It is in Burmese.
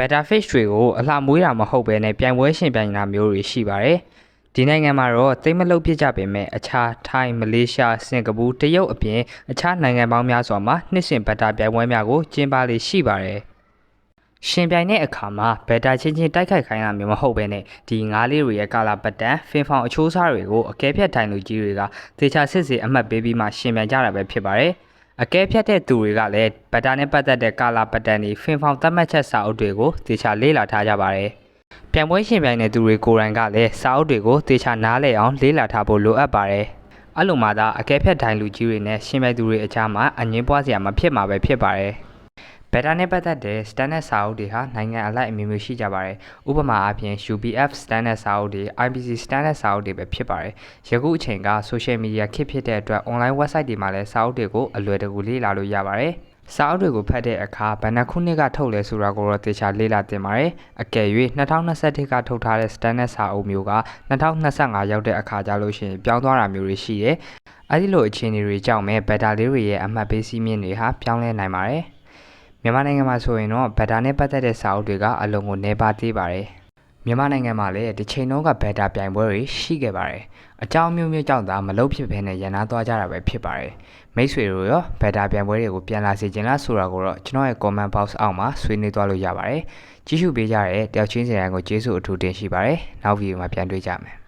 Beta fish တွေကိုအလှမွေးတာမဟုတ်ဘဲနဲ့ပြိုင်ပွဲရှင်ပြိုင်တာမျိုးတွေရှိပါတယ်။ဒီနိုင်ငံမှာတော့သိမ့်မလုပ်ဖြစ်ကြပေမဲ့အခြားထိုင်းမလေးရှားစင်ကာပူတရုတ်အပြင်အခြားနိုင်ငံပေါင်းများစွာမှာနှစ်စဉ် Beta ပြိုင်ပွဲများကိုကျင်းပလေရှိပါတယ်။ရှင်ပြိုင်တဲ့အခါမှာ Beta ချင်းချင်းတိုက်ခိုက်ခိုင်းတာမျိုးမဟုတ်ဘဲနဲ့ဒီငါးလေးတွေရဲ့ကာလာပတ်တန်ဖင်ဖောင်အချိုးစားတွေကိုအကဲဖြတ်ထိုင်လူကြီးတွေကသေချာစစ်စစ်အမှတ်ပေးပြီးမှရှင်ပြိုင်ကြတာပဲဖြစ်ပါတယ်။ အကဲဖြတ်တဲ့သူတွေကလည်းဘတ်တာနဲ့ပတ်သက်တဲ့ကာလာပတ်တန်ဒီဖင်ဖောင်သတ်မှတ်ချက်စာအုပ်တွေကိုသေချာလေ့လာထားကြပါတယ်။ပြန်ပွဲရှင်ပြိုင်တဲ့သူတွေကိုယ်တိုင်ကလည်းစာအုပ်တွေကိုသေချာနားလည်အောင်လေ့လာထားဖို့လိုအပ်ပါတယ်။အဲ့လိုမှသာအကဲဖြတ်တိုင်းလူကြီးတွေနဲ့ရှင်ပြိုင်သူတွေအကြားမှာအငင်းပွားစရာမဖြစ်မှာပဲဖြစ်ပါတယ်။ ဘက်တာနဲ့ပတ်သက်တဲ့ standard စာအုပ်တွေဟာနိုင်ငံအလိုက်အမျိုးမျိုးရှိကြပါတယ်။ဥပမာအားဖြင့် UPF standard စာအုပ်တွေ IBC standard စာအုပ်တွေပဲဖြစ်ပါတယ်။ယခုအချိန်က social media ခေတ်ဖြစ်တဲ့အတွက် online website တွေမှာလည်းစာအုပ်တွေကိုအလွယ်တကူလေ့လာလို့ရပါတယ်။စာအုပ်တွေကိုဖတ်တဲ့အခါဘယ်နှခုနှစ်ကထုတ်လဲဆိုတာကိုတော့သေချာလေ့လာသင်ပါတယ်။အကယ်၍2021ကထုတ်ထားတဲ့ standard စာအုပ်မျိုးက2025ရောက်တဲ့အခါကျလို့ရှိရင်ပြောင်းသွားတာမျိုးတွေရှိတယ်။အဲဒီလိုအခြေအနေတွေကြောင့်ပဲ beta လေးတွေရဲ့အမှတ်ပေးစည်းမျဉ်းတွေဟာပြောင်းလဲနိုင်ပါတယ်။ မြန်မာနိုင်ငံမှာဆိုရင်တော့ဘက်တာနဲ့ပတ်သက်တဲ့စာအုပ်တွေကအလုံးကိုနေပါသေးပါတယ်မြန်မာနိုင်ငံမှာလည်းဒီချိန်တော့ကဘက်တာပြိုင်ပွဲတွေရှိခဲ့ပါတယ်အကြောင်းမျိုးမျိုးကြောင့်သာမလုပ်ဖြစ်ဘဲနဲ့ရန်နာသွားကြတာပဲဖြစ်ပါတယ်မိတ်ဆွေတို့ရောဘက်တာပြိုင်ပွဲတွေကိုပြန်လာစေချင်လားဆိုတာကိုတော့ကျွန်တော်ရဲ့ comment box အောက်မှာဆွေးနွေးသွားလို့ရပါတယ်ကြည့်ရှုပေးကြတဲ့တယောက်ချင်းစီတိုင်းကိုကျေးဇူးအထူးတင်ရှိပါတယ်နောက်ဗီဒီယိုမှာပြန်တွေ့ကြမယ်